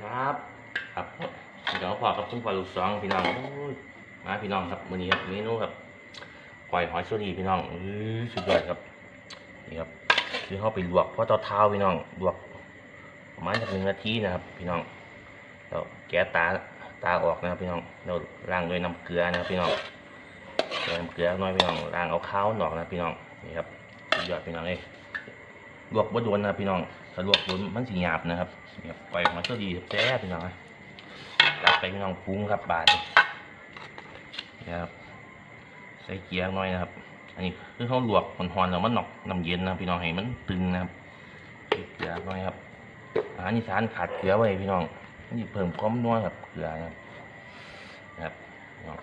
ครับครับเดี๋ยวพอกับคุณปลาลูกสองพี่น้องมาพี่น้องครับวันนี้ครับเมนูครับปล่อยหอยสุรีพี่น้องอือสุดยอดครับนี่ครับคือเข้าไปลวกเพราะเตาเท้าพี่น้องลวกประมาณสักหนึ่งนาทีนะครับ พี่น้องแล้วแกะตาตาออกนะครับพี่น้องเราล้างด้วยน้ำเกลือนะครับพี่น้องใส่น้ำเกลือน้อยพี่น้องล้างเอาข้าวออกนะพี่น้องนี่ครับสุดยอดพี่น้องเลยลวกบ่โดนนะพี่น้องถ้าลวกโดนมันสิหยาบนะครับ เนี่ครับปล่อยมาสุรีแซ่บพี่น้องนะจับไปพี่น้องปรุงครับบาทนี่นะครับใส่เกียร์หน่อยนะครับ อันนี้คือเขาลวกหอนๆแล้วมันหนอกน้ำเย็นนะพี่น้องให้มันตึงนะครับใส่เกลือหน่อยครับอาหารอีสานขาดเกลือไว้พี่น้องนี่เพิ่มความนัวครับเกลือนะครับนะครับพี่น้อง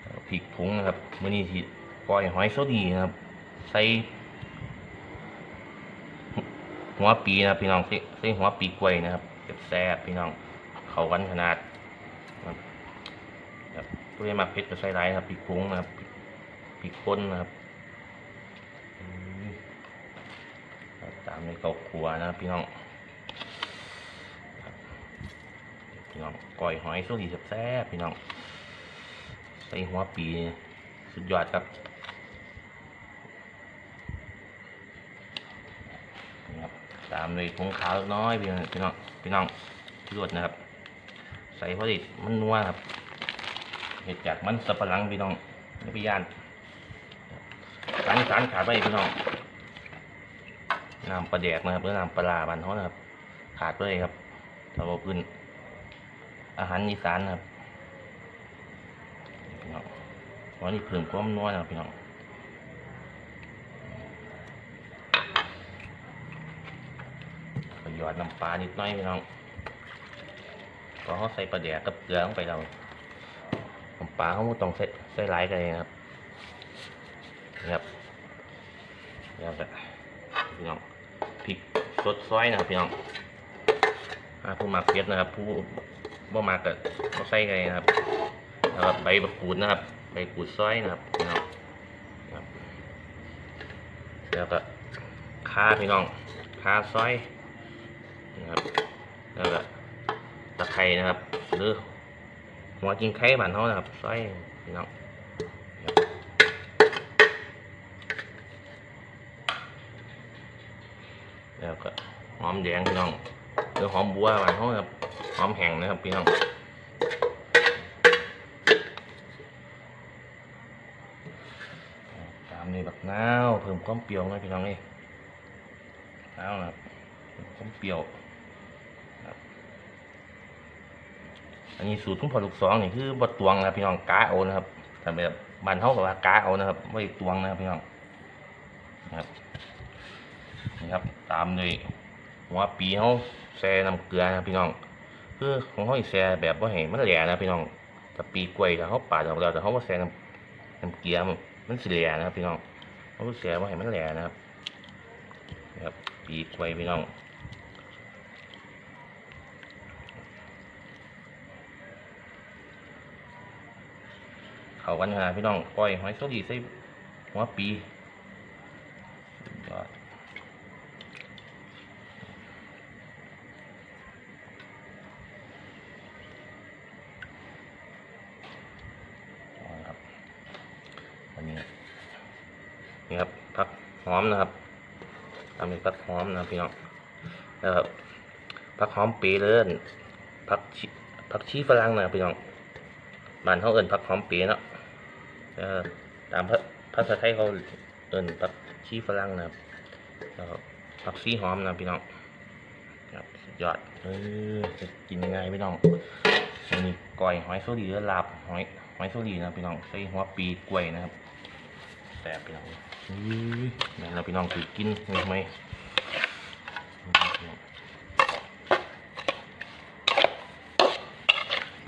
แล้วพริกผงนะครับมื่อนี้ที่ปล่อยหอยโซดีนะครับ ใส่ หัวปีนะพี่น้องใส่ใส่หัวปีกล้วยนะครับแซ่บพี่น้องเขากันขนาดครับครับตัวนี้มาเพชรจะใส่ไรครับพริกพุงนะครับพริกพริกป่นนะครับตามในเกาขัวนะพี่น้องพี่น้องก้อยหอยสู้ดีแซ่บพี่น้องใส่หัวปีสุดยอดครับนะครับ ตามด้วยผงขาวน้อยพี่น้องพี่น้องพี่น้องที่รวดนะครับ ใส่พอดีมันนัวครับเห็ดจากมันสับปะหลังพี่น้องไม่ไปย่านสารสารขาดไปพี่น้องน้ำปลาแดกนะครับหรือน้ำปลาร้านเขานะครับ ขาดไปครับสำหรับพื้น อาหารอีสานนะครับพี่น้องวันนี้เพิ่มความนัวนะครับพี่น้อง ก็หยอดน้ำปลานิดน้อยพี่น้องพอเขาใส่ปลาแดกกับเกลือลงไปเราน้ำปลาเขาต้องใส่ใส่หลายกันเลยนะครับนี่ครับนี่ครับพี่น้องพริกสดซอยนะครับพี่น้องถ้าผู้มักเผ็ดนะครับ ผู้บ่มักก็บ่ใส่กันนะครับแล้วก็ใบมะกรูดนะครับใบมะกรูดซอยนะครับพี่น้องแล้วก็ข่าพี่น้องข่าซอย นะครับแล้วก็ตะไคร้นะครับ หรือหัวกินไข่บ้านเขานะครับซอยพี่น้องแล้วก็หอมแดงพี่น้องหรือหอมบัวบ้านเขาครับหอมแห้งนะครับพี่น้องตามนี้บักนาวเพิ่มความเปรี้ยวหน่อยพี่น้องนี่นาวนะครับความเปรี้ยว นนี้สูตรของพอลูกสองนี่คือบดตวงนะพี่น้องกาเอานะครับแต่แบบบ้านเขากับว่ากาเอานะครับไม่ตวงนะครับพี่น้องนะครับนี่ครับ ตามด้วยหัวปีเขาแซ่น้ำเกลือนะพี่น้องคือของเขาอีแซ่แบบว่าเห็นมันแหลนะพี่น้องแต่ปีกล้วยเขาปาดออกแล้วแต่เขาว่าแซ่น้ำน้ำเกลือมันมันสิแหลนะครับพี่น้องเขาแซ่ว่าเห็นมันแหลนะครับนะครับปีกล้วยพี่น้อง เขากันขนาพี่น้องปล่อยหอยโซดีใส่หัวปีอันนี้นี่ครับผักหอมนะครับทำเป็นผักหอมนะพี่น้องแล้วครับผักหอมปีเลื่อนผักชีผักชีฝรั่งนะพี่น้อง บ้านเขาเอิ้นผักหอมเปีเนาะเออตามภาษาไทยเขาเอิ้นผักชีฝรั่งนะครับแล้วผักชีหอมนะพี่น้องครับยอดเออจะกินยังไงพี่น้องอันนี้ก้อยหอยโซดีหรือลาบหอยหอยโซดีนะพี่น้องใส่หัวปีกล้วยนะครับแซ่บพี่น้องอือนี่เราพี่น้องถือกินไหมไหม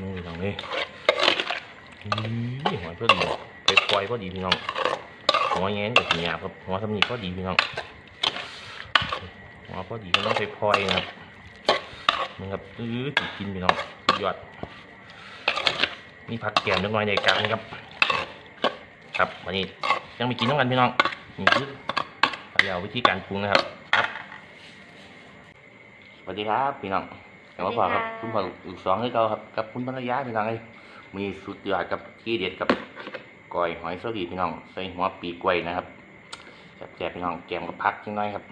นี่พี่น้องนี่ อื้อหัวพอดีไปปล่อยพอดีพี่น้องหัวแง้นกับสีหยาบครับหัวสำนีพอดีพี่น้องหัวพอดีก็ต้องไปพลอยนะครับนี่ครับอื้อติกินพี่น้องสุดยอดมีผักแกมเล็กน้อยในกลางครับ ครับวันนี้ยังไม่กินน้ำกันพี่น้องนี่คือเดี๋ยววิธีการปรุงนะครับครับสวัสดีครับพี่น้องแต่ว่าพอครับคุณพ่ออีกสองให้เราครับกับคุณภรรยาพี่น้องเลย มีสุดยอดกับที่เด็ดกับก้อยหอยสลีพี่น้อง ใส่หัวปีกล้วยนะครับแซ่บๆพี่น้องแกมกับพักจังน้อยครับ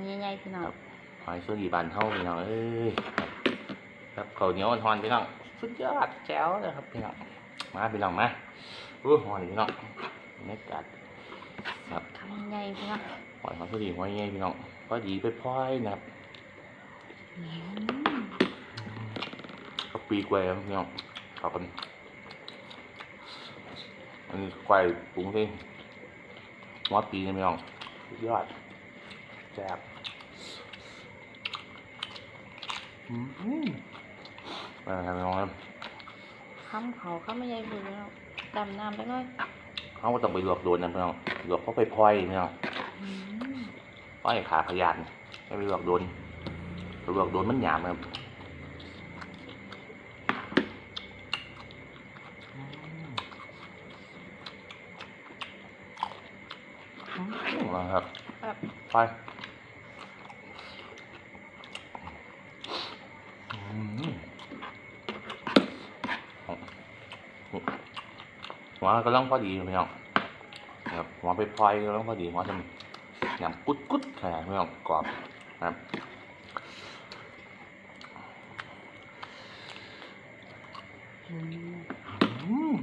นี่ใหญ่ๆพี่น้องหอยสลีบานเท่าพี่น้องเอ้ยครับครับข้าวเหนียวอ่อนๆพี่น้องสุดยอดแจ๋วเลยครับพี่น้องมาพี่น้องมาอู้หอนพี่น้องบรรยากาศครับคำใหญ่ๆพี่น้องหอยหอยสลีหอยใหญ่พี่น้องพอดีไปพลอยๆนะครับอืมกับปีกล้วยครับพี่น้อง เข้ากันอันนี้กล้วยปรุงที่หัวปีนี่พี่น้องสุดยอดแซ่บอืมมาครับพี่น้องครับคำเขาคำไม่ใหญ่พี่น้องดำน้ำไปหน่อยเขาก็ต้องไปลวกโดนนะพี่น้องลวกเพราะไปพลอยพี่น้องอืมพลอยขาพยานไม่ไปลวกโดนลวกโดนมันหยาบนะครับอืมมาครับ แบบ ไปอืมหัวก็ต้องพอดีพี่น้องครับหัวไปพลอยก็ต้องพอดีหัวจะยำกุดกุดขนาดพี่น้องกรอบนะครับอืม อืม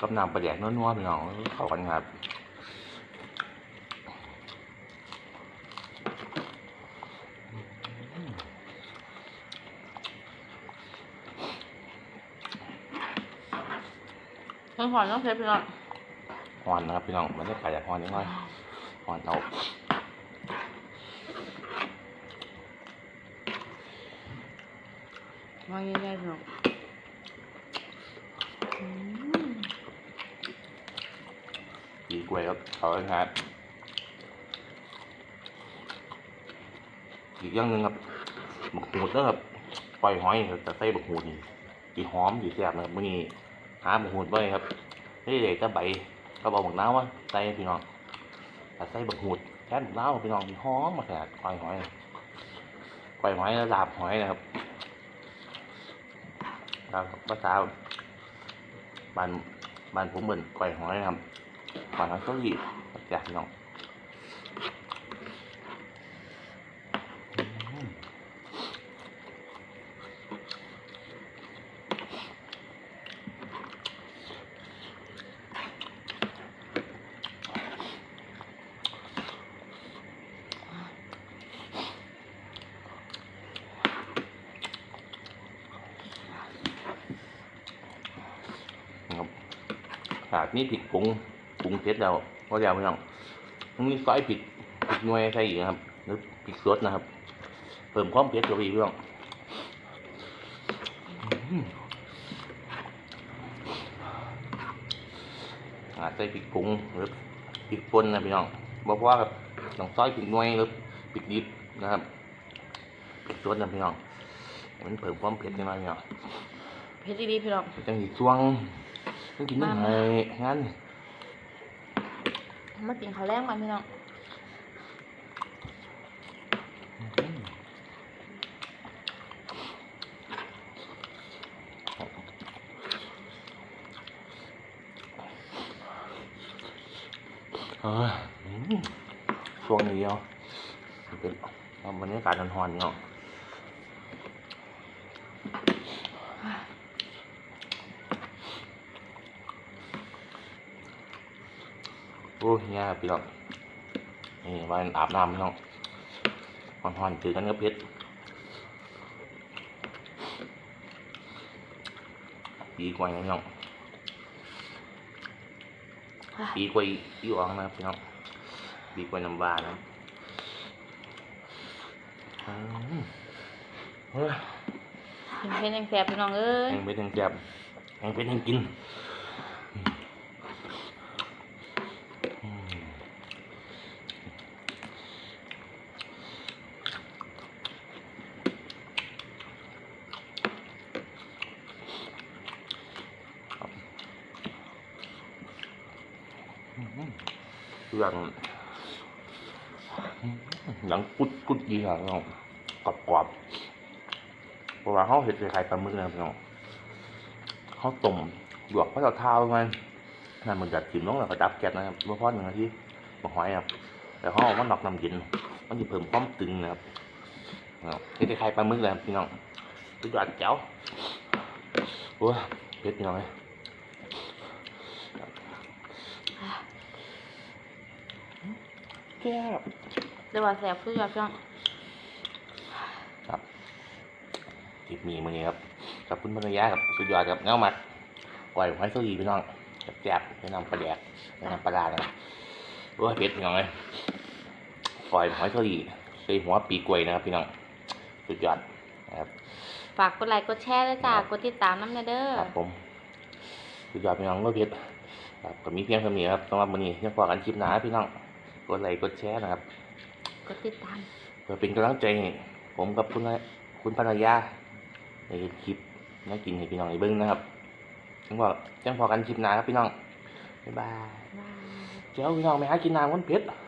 กับน้ำปลาแดกนัวๆพี่น้องเข้ากันครับมันหอนต้องเทพี่น้องหอนนะครับพี่น้องมันจะขายจากหอนนิดหน่อยหอนเอาวางใหญ่ๆพี่น้องอืม ดี กล้วยครับเขาเลยครับอีกอย่างหนึ่งครับบักหูดนะครับปล่อยหอยครับแต่ใส่บักหูดนี่ดีหอมดีแซ่บนะครับมื่อนี้หาบักหูดไว้ครับนี่เด็กจะใบก็บอกบักน้าวว่าใส่พี่น้องแต่ใส่บักหูดแค่บักน้าวพี่น้องดีหอมมาแซ่บปล่อยหอยปล่อยหอยแล้วลาบหอยนะครับครับภาษาบ้านบ้านผมเหมือนปล่อยหอยนะครับ ก่อนเราต้องหยิบจากน้องครับขาดนี่ผิดปรุง รุงเสร็จแล้วก็เดี๋ยวพี่น้องมันมีซอยผิดผิดหน่วยใส่อีกนะครับหรือผิดสดนะครับ เพิ่มความเผ็ดเข้าไปอีกพี่น้องอืมอาจใส่พริกปรุงหรือพริกป่นนะพี่น้องบอกว่าแบบต้องซอยผิดหน่วยหรือผิดดิบนะครับผิดสดนะพี่น้องให้มันเพิ่มความเผ็ดขึ้นมาพี่น้องเพชรดีๆพี่น้องจังสีช่วงต้องกินน้ำไห้งั้น มากินข้าวแรงกันพี่น้องช่วงนี้เนาะเป็นบรรยากาศร้อนๆเนาะ โอ้ยเนี่ยพี่น้องนี่วันอาบน้ำพี่น้องร้อนๆถือกันกับเพชรปีกว่าพี่น้องปีกว่าอีอองนะครับพี่น้องปีกว่าน้ำบานะอืมเฮ้ยกินเพชรยังแสบพี่น้องเอ้ย แห้งเป็นแห้งแซ่บแห้งเป็นแห้งกินอืมครับอืม เครื่องหลังกุดกุดดีครับพี่น้องกรอบกรอบเพราะว่าเขาเห็ดคล้ายปลาหมึกนะครับน้องเขาต้มหยวกพระเจ้าเท้ามันนั่นมันจะกินลงแล้วก็ดับแก๊สนะครับเมื่อพอหนึ่งนาทีมาหอยครับแต่เขาเอามาหนอกน้ำเย็นมันจะเพิ่มความตึงนะครับเห็ดคล้ายปลาหมึกเลยครับพี่น้องสุดยอดเจ้าโอ้ยเผ็ดพี่น้องเลย แก้บเรียกว่าแสบคือแบบช่างครับคลิปนี้มือนี้ครับกับคุณภรรยาครับสุดยอดครับเงามัดปล่อยไว้สดีพี่น้องแซ่บๆแนะนำปลาแดกแนะนำปลาดานะครับโอ้ยเผ็ดพี่น้องเลยปล่อยหอยสดีใส่หัวปีกล้วยนะครับพี่น้องสุดยอดนะครับฝากกดไลค์กดแชร์ด้วยจ้าครับกดติดตามน้ำเนเด้อครับผมสุดยอดพี่น้องก็เผ็ดครับก็มีเพียงเท่านี้ครับสำหรับมื้อนี้ยังพอกันคลิปหน้าพี่น้อง กดไลค์กดแชร์นะครับ กดติดตาม เพื่อเป็นกำลังใจให้ผมกับคุณคุณภรรยาในคลิปน่ากินให้พี่น้องได้เบิ้งนะครับจังพอจังพอกันคลิปหน้าครับพี่น้องบ๊ายบายบายเจ้าพี่น้องไปหากินน้ำกันเผ็ดบ